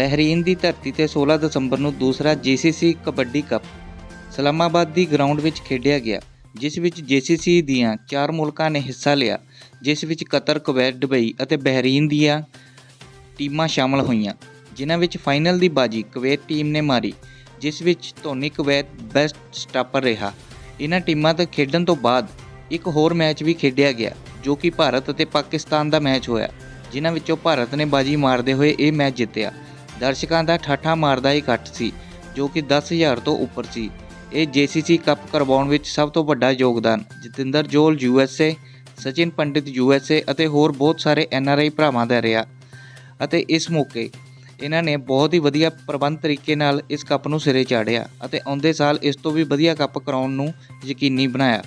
Bahrain ਦੀ ਧਰਤੀ ਤੇ 16 ਦਸੰਬਰ ਨੂੰ ਦੂਸਰਾ ਜੀਸੀਸੀ ਕਬੱਡੀ ਕੱਪ ਸਲਾਮਾਬਾਦ ਦੀ ਗਰਾਊਂਡ ਵਿੱਚ ਖੇਡਿਆ ਗਿਆ, ਜਿਸ ਵਿੱਚ ਜੀਸੀਸੀ ਦੀਆਂ ਚਾਰ ਮੁਲਕਾਂ ਨੇ ਹਿੱਸਾ ਲਿਆ, ਜਿਸ ਵਿੱਚ ਕਤਰ, ਕੁਵੈਤ, ਦੁਬਈ ਅਤੇ ਬਹਿਰੀਨ ਦੀਆਂ ਟੀਮਾਂ ਸ਼ਾਮਲ ਹੋਈਆਂ। ਜਿਨ੍ਹਾਂ ਵਿੱਚ ਫਾਈਨਲ ਦੀ ਬਾਜੀ ਕੁਵੈਤ ਟੀਮ ਨੇ ਮਾਰੀ, ਜਿਸ ਵਿੱਚ ਧੋਨੀ ਕੁਵੈਤ ਬੈਸਟ ਸਟਾਪਰ ਰਿਹਾ। ਇਹਨਾਂ ਟੀਮਾਂ ਤੋਂ ਖੇਡਣ ਤੋਂ ਬਾਅਦ ਇੱਕ ਹੋਰ ਮੈਚ ਵੀ ਖੇਡਿਆ ਗਿਆ, ਜੋ ਕਿ ਭਾਰਤ ਅਤੇ ਪਾਕਿਸਤਾਨ ਦਾ ਮੈਚ ਹੋਇਆ, ਜਿਨ੍ਹਾਂ ਵਿੱਚੋਂ ਭਾਰਤ ਨੇ ਬਾਜੀ ਮਾਰਦੇ ਹੋਏ ਇਹ ਮੈਚ ਜਿੱਤਿਆ। ਦਰਸ਼ਕਾਂ ਦਾ ਠਾਠਾ ਮਾਰਦਾ ਇਕੱਠ ਸੀ, ਜੋ ਕਿ 10000 ਤੋਂ ਉੱਪਰ ਸੀ। ਇਹ ਜੀਸੀਸੀ ਕੱਪ ਕਰਵਾਉਣ ਵਿੱਚ ਸਭ ਤੋਂ ਵੱਡਾ ਯੋਗਦਾਨ। ਜਤਿੰਦਰ ਜੋਲ ਯੂਐਸਏ ਸਚਿਨ ਪੰਡਿਤ ਯੂਐਸਏ ਅਤੇ ਹੋਰ ਬਹੁਤ ਸਾਰੇ ਐਨਆਰਆਈ ਭਰਾਵਾਂ ਦਾ ਰਿਹਾ। ਅਤੇ ਇਸ ਮੌਕੇ ਇਹਨਾਂ ਨੇ ਬਹੁਤ ਹੀ ਵਧੀਆ ਪ੍ਰਬੰਧ ਤਰੀਕੇ ਨਾਲ ਇਸ ਕੱਪ ਨੂੰ ਸਿਰੇ ਚਾੜਿਆ ਅਤੇ ਆਉਂਦੇ ਸਾਲ ਇਸ ਤੋਂ ਵੀ ਵਧੀਆ ਕੱਪ ਕਰਾਉਣ ਨੂੰ ਯਕੀਨੀ ਬਣਾਇਆ।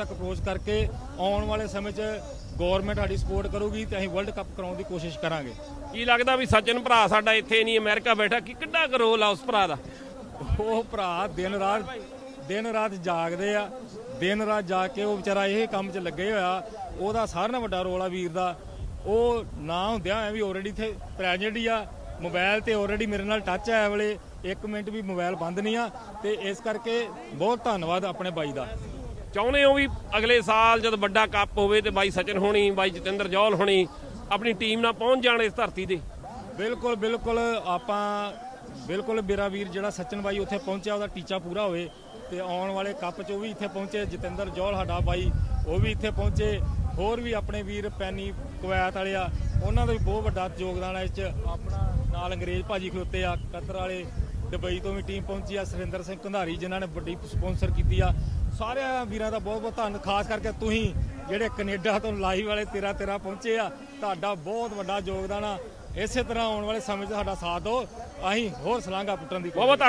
ਤੱਕ ਅਪਰੋਚ ਕਰਕੇ ਆਉਣ ਵਾਲੇ ਸਮੇਂ 'ਚ ਗਵਰਨਮੈਂਟ ਸਾਡੀ ਸਪੋਰਟ ਕਰੂਗੀ ਤੇ ਅਸੀਂ ਵਰਲਡ ਕੱਪ ਕਰਾਉਣ ਦੀ ਕੋਸ਼ਿਸ਼ ਕਰਾਂਗੇ। ਕੀ ਲੱਗਦਾ ਵੀ ਸੱਜਣ ਭਰਾ ਸਾਡਾ ਇੱਥੇ ਨਹੀਂ ਅਮਰੀਕਾ ਬੈਠਾ ਕਿ ਕਿੱਡਾ ਕੁ ਰੋਲ ਆ ਉਸ ਭਰਾ ਦਾ? ਉਹ ਭਰਾ ਦਿਨ ਰਾਤ ਦਿਨ ਰਾਤ ਜਾਗਦੇ ਆ ਦਿਨ ਰਾਤ ਜਾ ਕੇ ਉਹ ਵਿਚਾਰਾ ਇਹ ਕੰਮ 'ਚ ਲੱਗੇ ਹੋਇਆ ਉਹਦਾ ਸਾਰਿਆਂ ਨਾਲੋਂ ਵੱਡਾ ਰੋਲ ਆ ਵੀਰ ਦਾ। ਉਹ ਨਾ ਹੁੰਦਿਆਂ ਐ ਵੀ ਆਲਰੇਡੀ ਇੱਥੇ ਪ੍ਰੈਜ਼ੈਂਟ ਹੀ ਆ ਮੋਬਾਈਲ ਤੇ ਆਲਰੇਡੀ ਮੇਰੇ ਨਾਲ ਟੱਚ ਹੈ ਵੇਲੇ 1 ਮਿੰਟ ਵੀ ਮੋਬਾਈਲ ਬੰਦ ਨਹੀਂ ਆ ਤੇ ਇਸ ਕਰਕੇ ਬਹੁਤ ਧੰਨਵਾਦ ਆਪਣੇ ਬਾਈ ਦਾ। ਚਾਹੁੰਦੇ ਹੋ ਵੀ ਅਗਲੇ ਸਾਲ ਜਦ ਵੱਡਾ ਕੱਪ ਹੋਵੇ ਤੇ ਬਾਈ ਸਚਨ ਹੋਣੀ, ਬਾਈ ਜਤਿੰਦਰ ਜੌਲ ਹੋਣੀ, ਆਪਣੀ ਟੀਮ ਨਾਲ ਪਹੁੰਚ ਜਾਣ ਇਸ ਧਰਤੀ ਤੇ? ਬਿਲਕੁਲ ਬਿਲਕੁਲ ਆਪਾਂ ਬਿਲਕੁਲ ਮੇਰਾ ਵੀਰ ਜਿਹੜਾ ਸਚਨ ਬਾਈ ਉੱਥੇ ਪਹੁੰਚਿਆ, ਉਹਦਾ ਟੀਚਾ ਪੂਰਾ ਹੋਵੇ ਤੇ ਆਉਣ ਵਾਲੇ ਕੱਪ 'ਚ ਉਹ ਵੀ ਇੱਥੇ ਪਹੁੰਚੇ, ਜਤਿੰਦਰ ਜੌਲ ਸਾਡਾ ਬਾਈ, ਉਹ ਵੀ ਇੱਥੇ ਪਹੁੰਚੇ। ਹੋਰ ਵੀ ਆਪਣੇ ਵੀਰ ਪੈਨੀ ਕੁਵੈਤ ਵਾਲੇ ਆ, ਉਹਨਾਂ ਦਾ ਵੀ ਬਹੁਤ ਵੱਡਾ ਯੋਗਦਾਨ ਹੈ ਇਸ 'ਚ। ਆਪਣਾ ਨਾਲ ਅੰਗਰੇਜ਼ ਭਾਜੀ ਖਲੋਤੇ ਆ, ਕਤਰ ਵਾਲੇ, ਦੁਬਈ ਤੋਂ ਵੀ ਟੀਮ ਪਹੁੰਚੀ ਆ, ਸੁਰਿੰਦਰ ਸਿੰਘ ਕੰਧਾਰੀ ਜਿਨ੍ਹਾਂ ਨੇ ਵੱਡੀ ਸਪਾਂਸਰ ਕੀਤੀ ਆ। ਸਾਰਿਆਂ ਵੀਰਾਂ ਦਾ ਬਹੁਤ ਬਹੁਤ ਧੰਨ, ਖਾਸ ਕਰਕੇ ਤੁਸੀਂ ਜਿਹੜੇ ਕੈਨੇਡਾ ਤੋਂ ਲਾਈਵ ਵਾਲੇ ਤੇਰਾ ਤੇਰਾ ਪਹੁੰਚੇ ਆ, ਤੁਹਾਡਾ ਬਹੁਤ ਵੱਡਾ ਯੋਗਦਾਨ ਆ। ਇਸੇ ਤਰ੍ਹਾਂ ਆਉਣ ਵਾਲੇ ਸਮੇਂ 'ਚ ਸਾਡਾ ਸਾਥ ਦਿਓ। ਅਸੀਂ ਹੋਰ ਸਲਾਂਘਾ ਪੁੱਟਣ ਦੀ ਬਹੁਤ ਬਹੁਤ ਧੰਨਵਾਦ।